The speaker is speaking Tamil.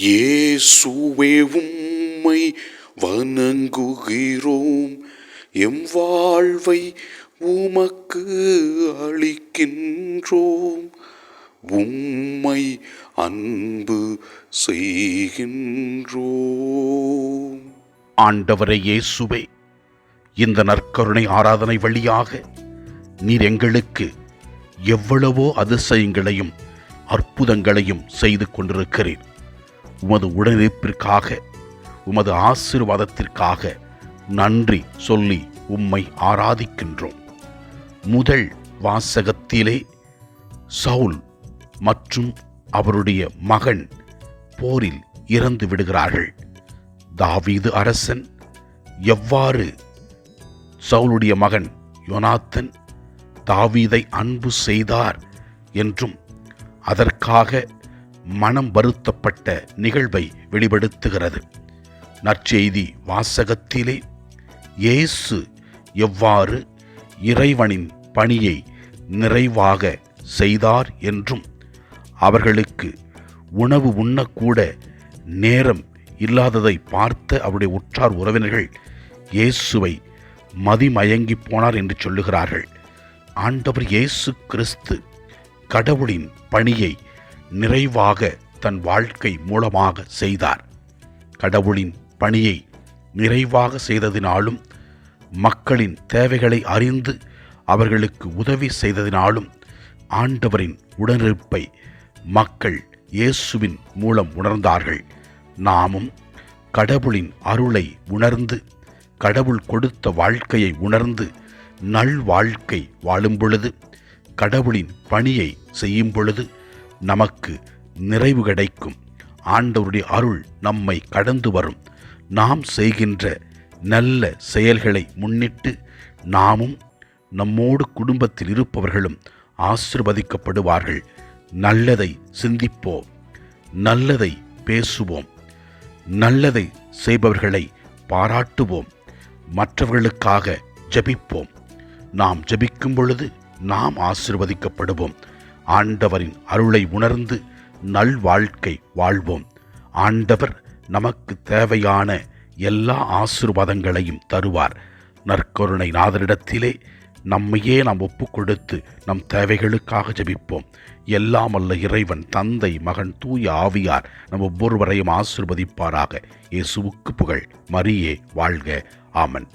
இயேசுவே உம்மை வணங்குகிறோம். எம் வாழ்வை உமக்கு அளிக்கின்றோம். உம்மை அன்பு செய்கின்றோம். ஆண்டவரே இயேசுவே இந்த நற்கருணை ஆராதனை வழியாக நீர் எங்களுக்கு எவ்வளவோ அதிசயங்களையும் அற்புதங்களையும் செய்து கொண்டிருக்கிறேன் உமது உடனிருப்பிற்காக உமது ஆசீர்வாதத்திற்காக நன்றி சொல்லி உம்மை ஆராதிக்கின்றோம். முதல் வாசகத்திலே சவுல் மற்றும் அவருடைய மகன் போரில் இறந்து விடுகிறார்கள். தாவீது அரசன் எவ்வாறு சவுளுடைய மகன் யோனாத்தன் தாவீதை அன்பு செய்தார் என்றும் அதற்காக மனம் வருத்தப்பட்ட நிகழ்வை வெளிப்படுத்துகிறது. நற்செய்தி வாசகத்திலே இயேசு எவ்வாறு இறைவனின் பணியை நிறைவாக செய்தார் என்றும் அவர்களுக்கு உணவு உண்ணக்கூட நேரம் இல்லாததை பார்த்த அவருடைய உற்றார் உறவினர்கள் இயேசுவை மதிமயங்கி போனார் என்று சொல்லுகிறார்கள். ஆண்டவர் இயேசு கிறிஸ்து கடவுளின் பணியை நிறைவாக தன் வாழ்க்கை மூலமாக செய்தார். கடவுளின் பணியை நிறைவாக செய்ததினாலும் மக்களின் தேவைகளை அறிந்து அவர்களுக்கு உதவி செய்ததினாலும் ஆண்டவரின் உடனிருப்பை மக்கள் இயேசுவின் மூலம் உணர்ந்தார்கள். நாமும் கடவுளின் அருளை உணர்ந்து கடவுள் கொடுத்த வாழ்க்கையை உணர்ந்து நல் வாழ்க்கை வாழும் பொழுது கடவுளின் பணியை செய்யும் பொழுது நமக்கு நிறைவு கிடைக்கும். ஆண்டவருடைய அருள் நம்மை கடந்து வரும். நாம் செய்கின்ற நல்ல செயல்களை முன்னிட்டு நாமும் நம்மோடு குடும்பத்தில் இருப்பவர்களும் ஆசிர்வதிக்கப்படுவார்கள். நல்லதை சிந்திப்போம். நல்லதை பேசுவோம். நல்லதை செய்பவர்களை பாராட்டுவோம். மற்றவர்களுக்காக ஜெபிப்போம். நாம் ஜபிக்கும் பொழுது நாம் ஆசிர்வதிக்கப்படுவோம். ஆண்டவரின் அருளை உணர்ந்து நல் வாழ்க்கை வாழ்வோம். ஆண்டவர் நமக்கு தேவையான எல்லா ஆசிர்வாதங்களையும் தருவார். நற்கருணை நாதரிடத்திலே நம்மையே நாம் ஒப்புக்கொடுத்து நம் தேவைகளுக்காக ஜெபிப்போம். எல்லாம் அல்ல இறைவன் தந்தை மகன் தூய ஆவியார் நம் ஒவ்வொருவரையும் ஆசிர்வதிப்பாராக. இயேசுவுக்கு புகழ். மரியே வாழ்க. ஆமன்.